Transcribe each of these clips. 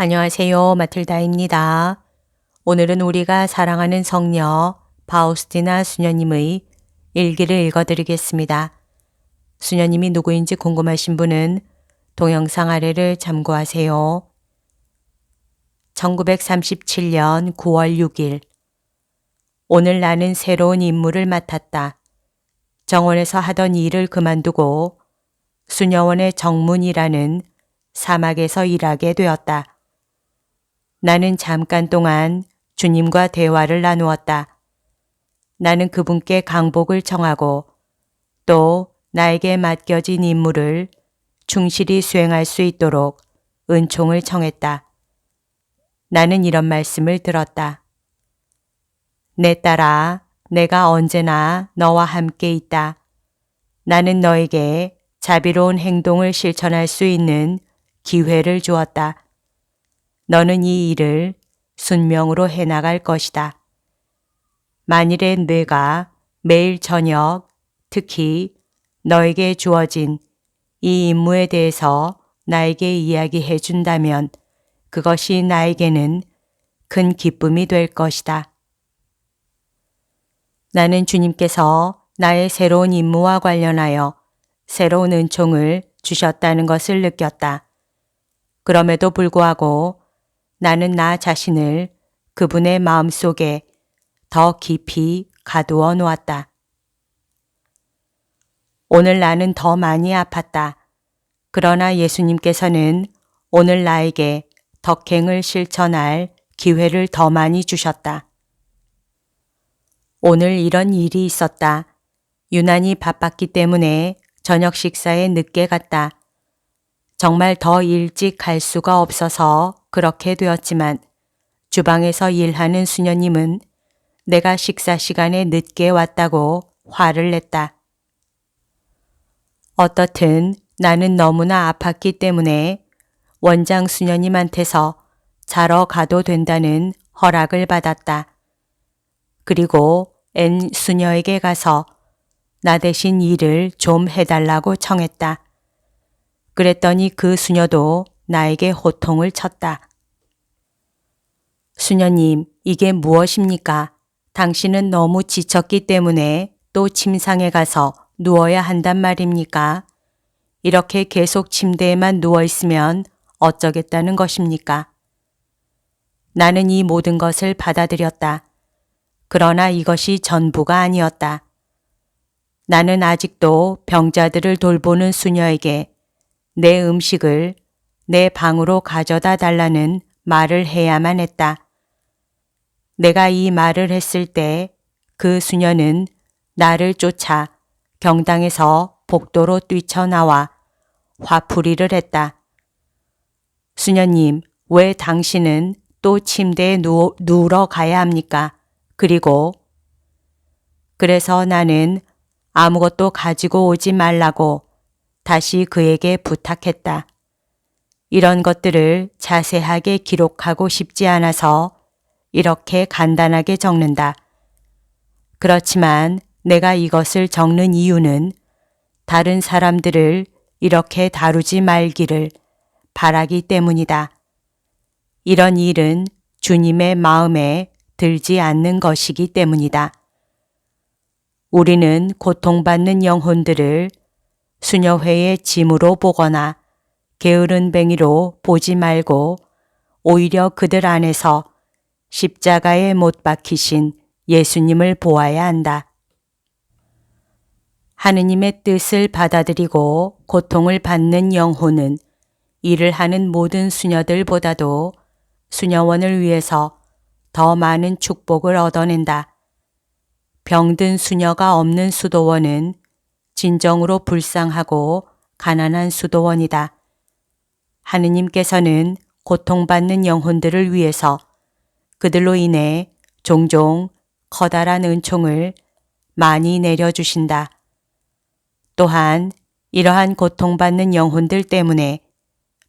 안녕하세요. 마틀다입니다. 오늘은 우리가 사랑하는 성녀 바우스티나 수녀님의 일기를 읽어드리겠습니다. 수녀님이 누구인지 궁금하신 분은 동영상 아래를 참고하세요. 1937년 9월 6일 오늘 나는 새로운 임무를 맡았다. 정원에서 하던 일을 그만두고 수녀원의 정문이라는 사막에서 일하게 되었다. 나는 잠깐 동안 주님과 대화를 나누었다. 나는 그분께 강복을 청하고 또 나에게 맡겨진 임무를 충실히 수행할 수 있도록 은총을 청했다. 나는 이런 말씀을 들었다. 내 딸아, 내가 언제나 너와 함께 있다. 나는 너에게 자비로운 행동을 실천할 수 있는 기회를 주었다. 너는 이 일을 순명으로 해나갈 것이다. 만일에 내가 매일 저녁 특히 너에게 주어진 이 임무에 대해서 나에게 이야기해 준다면 그것이 나에게는 큰 기쁨이 될 것이다. 나는 주님께서 나의 새로운 임무와 관련하여 새로운 은총을 주셨다는 것을 느꼈다. 그럼에도 불구하고 나는 나 자신을 그분의 마음 속에 더 깊이 가두어 놓았다. 오늘 나는 더 많이 아팠다. 그러나 예수님께서는 오늘 나에게 덕행을 실천할 기회를 더 많이 주셨다. 오늘 이런 일이 있었다. 유난히 바빴기 때문에 저녁 식사에 늦게 갔다. 정말 더 일찍 갈 수가 없어서 그렇게 되었지만 주방에서 일하는 수녀님은 내가 식사 시간에 늦게 왔다고 화를 냈다. 어떻든 나는 너무나 아팠기 때문에 원장 수녀님한테서 자러 가도 된다는 허락을 받았다. 그리고 엔 수녀에게 가서 나 대신 일을 좀 해달라고 청했다. 그랬더니 그 수녀도 나에게 호통을 쳤다. 수녀님, 이게 무엇입니까? 당신은 너무 지쳤기 때문에 또 침상에 가서 누워야 한단 말입니까? 이렇게 계속 침대에만 누워 있으면 어쩌겠다는 것입니까? 나는 이 모든 것을 받아들였다. 그러나 이것이 전부가 아니었다. 나는 아직도 병자들을 돌보는 수녀에게 내 음식을 내 방으로 가져다 달라는 말을 해야만 했다. 내가 이 말을 했을 때 그 수녀는 나를 쫓아 경당에서 복도로 뛰쳐나와 화풀이를 했다. 수녀님, 왜 당신은 또 침대에 누, 누러 가야 합니까? 그리고 그래서 나는 아무것도 가지고 오지 말라고 다시 그에게 부탁했다. 이런 것들을 자세하게 기록하고 싶지 않아서 이렇게 간단하게 적는다. 그렇지만 내가 이것을 적는 이유는 다른 사람들을 이렇게 다루지 말기를 바라기 때문이다. 이런 일은 주님의 마음에 들지 않는 것이기 때문이다. 우리는 고통받는 영혼들을 수녀회의 짐으로 보거나 게으른 뱅이로 보지 말고 오히려 그들 안에서 십자가에 못 박히신 예수님을 보아야 한다. 하느님의 뜻을 받아들이고 고통을 받는 영혼은 일을 하는 모든 수녀들보다도 수녀원을 위해서 더 많은 축복을 얻어낸다. 병든 수녀가 없는 수도원은 진정으로 불쌍하고 가난한 수도원이다. 하느님께서는 고통받는 영혼들을 위해서 그들로 인해 종종 커다란 은총을 많이 내려주신다. 또한 이러한 고통받는 영혼들 때문에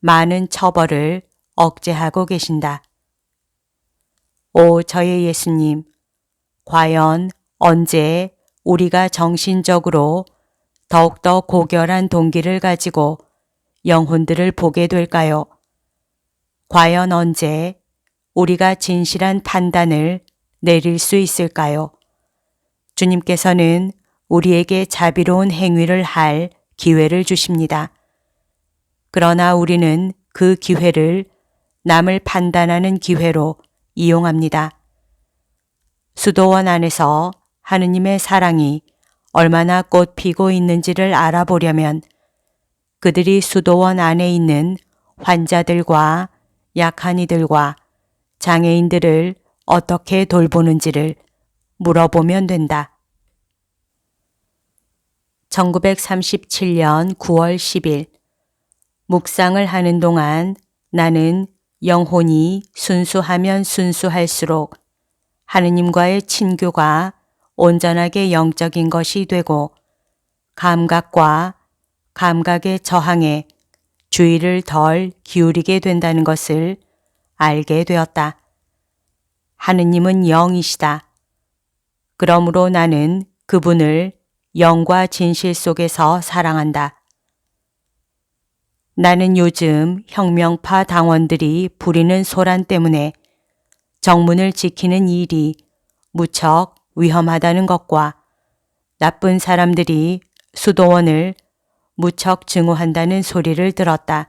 많은 처벌을 억제하고 계신다. 오, 저의 예수님, 과연 언제 우리가 정신적으로 더욱더 고결한 동기를 가지고 영혼들을 보게 될까요? 과연 언제 우리가 진실한 판단을 내릴 수 있을까요? 주님께서는 우리에게 자비로운 행위를 할 기회를 주십니다. 그러나 우리는 그 기회를 남을 판단하는 기회로 이용합니다. 수도원 안에서 하느님의 사랑이 얼마나 꽃 피고 있는지를 알아보려면 그들이 수도원 안에 있는 환자들과 약한 이들과 장애인들을 어떻게 돌보는지를 물어보면 된다. 1937년 9월 10일 묵상을 하는 동안 나는 영혼이 순수하면 순수할수록 하느님과의 친교가 온전하게 영적인 것이 되고 감각과 감각의 저항에 주의를 덜 기울이게 된다는 것을 알게 되었다. 하느님은 영이시다. 그러므로 나는 그분을 영과 진실 속에서 사랑한다. 나는 요즘 혁명파 당원들이 부리는 소란 때문에 정문을 지키는 일이 무척 위험하다는 것과 나쁜 사람들이 수도원을 무척 증오한다는 소리를 들었다.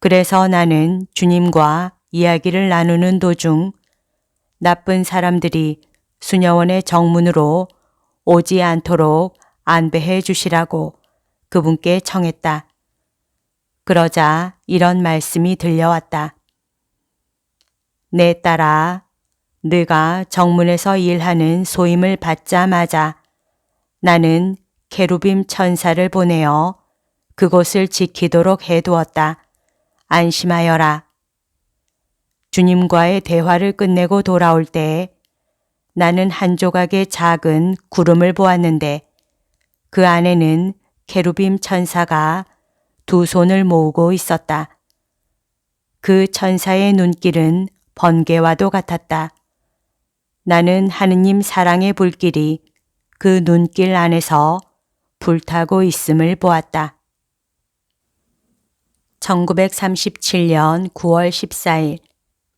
그래서 나는 주님과 이야기를 나누는 도중 나쁜 사람들이 수녀원의 정문으로 오지 않도록 안배해 주시라고 그분께 청했다. 그러자 이런 말씀이 들려왔다. 내 딸아, 네가 정문에서 일하는 소임을 받자마자 나는 케루빔 천사를 보내어 그곳을 지키도록 해두었다. 안심하여라. 주님과의 대화를 끝내고 돌아올 때 나는 한 조각의 작은 구름을 보았는데 그 안에는 케루빔 천사가 두 손을 모으고 있었다. 그 천사의 눈길은 번개와도 같았다. 나는 하느님 사랑의 불길이 그 눈길 안에서 불타고 있음을 보았다. 1937년 9월 14일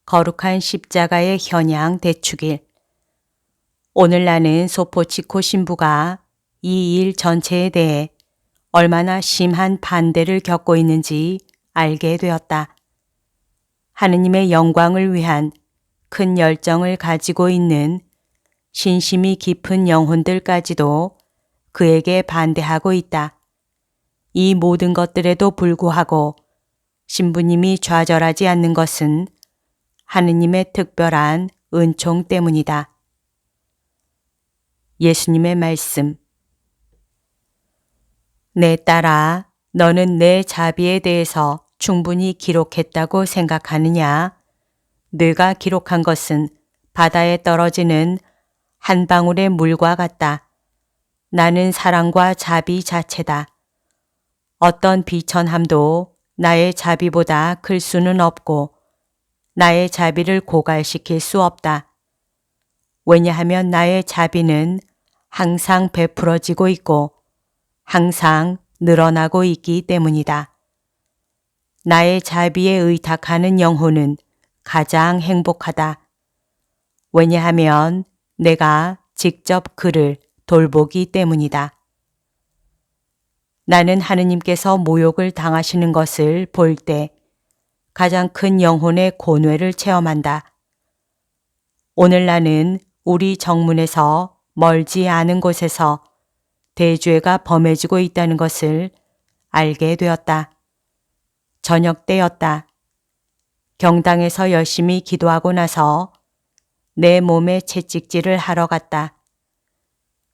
거룩한 십자가의 현양 대축일 오늘 나는 소포치코 신부가 이 일 전체에 대해 얼마나 심한 반대를 겪고 있는지 알게 되었다. 하느님의 영광을 위한 큰 열정을 가지고 있는 신심이 깊은 영혼들까지도 그에게 반대하고 있다. 이 모든 것들에도 불구하고 신부님이 좌절하지 않는 것은 하느님의 특별한 은총 때문이다. 예수님의 말씀 내 딸아, 너는 내 자비에 대해서 충분히 기록했다고 생각하느냐? 네가 기록한 것은 바다에 떨어지는 한 방울의 물과 같다. 나는 사랑과 자비 자체다. 어떤 비천함도 나의 자비보다 클 수는 없고 나의 자비를 고갈시킬 수 없다. 왜냐하면 나의 자비는 항상 베풀어지고 있고 항상 늘어나고 있기 때문이다. 나의 자비에 의탁하는 영혼은 가장 행복하다. 왜냐하면 내가 직접 그를 돌보기 때문이다. 나는 하느님께서 모욕을 당하시는 것을 볼 때 가장 큰 영혼의 고뇌를 체험한다. 오늘 나는 우리 정문에서 멀지 않은 곳에서 대죄가 범해지고 있다는 것을 알게 되었다. 저녁 때였다. 경당에서 열심히 기도하고 나서 내 몸에 채찍질을 하러 갔다.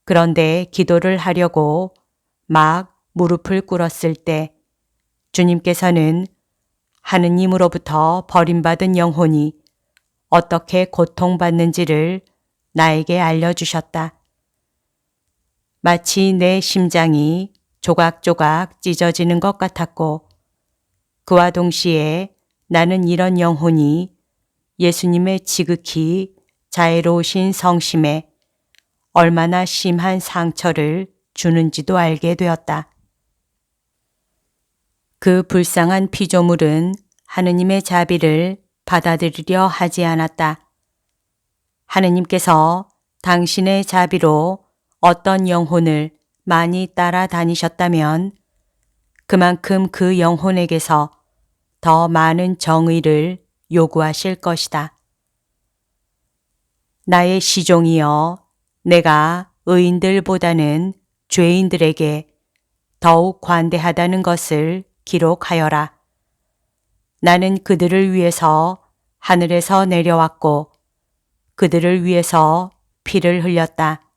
그런데 기도를 하려고 막 무릎을 꿇었을 때 주님께서는 하느님으로부터 버림받은 영혼이 어떻게 고통받는지를 나에게 알려주셨다. 마치 내 심장이 조각조각 찢어지는 것 같았고 그와 동시에 나는 이런 영혼이 예수님의 지극히 자애로우신 성심에 얼마나 심한 상처를 주는지도 알게 되었다. 그 불쌍한 피조물은 하느님의 자비를 받아들이려 하지 않았다. 하느님께서 당신의 자비로 어떤 영혼을 많이 따라다니셨다면 그만큼 그 영혼에게서 더 많은 정의를 요구하실 것이다. 나의 시종이여, 내가 의인들보다는 죄인들에게 더욱 관대하다는 것을 기록하여라. 나는 그들을 위해서 하늘에서 내려왔고 그들을 위해서 피를 흘렸다.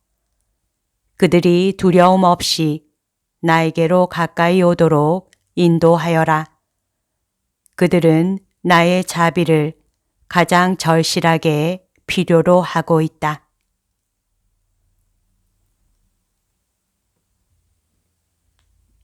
그들이 두려움 없이 나에게로 가까이 오도록 인도하여라. 그들은 나의 자비를 가장 절실하게 필요로 하고 있다.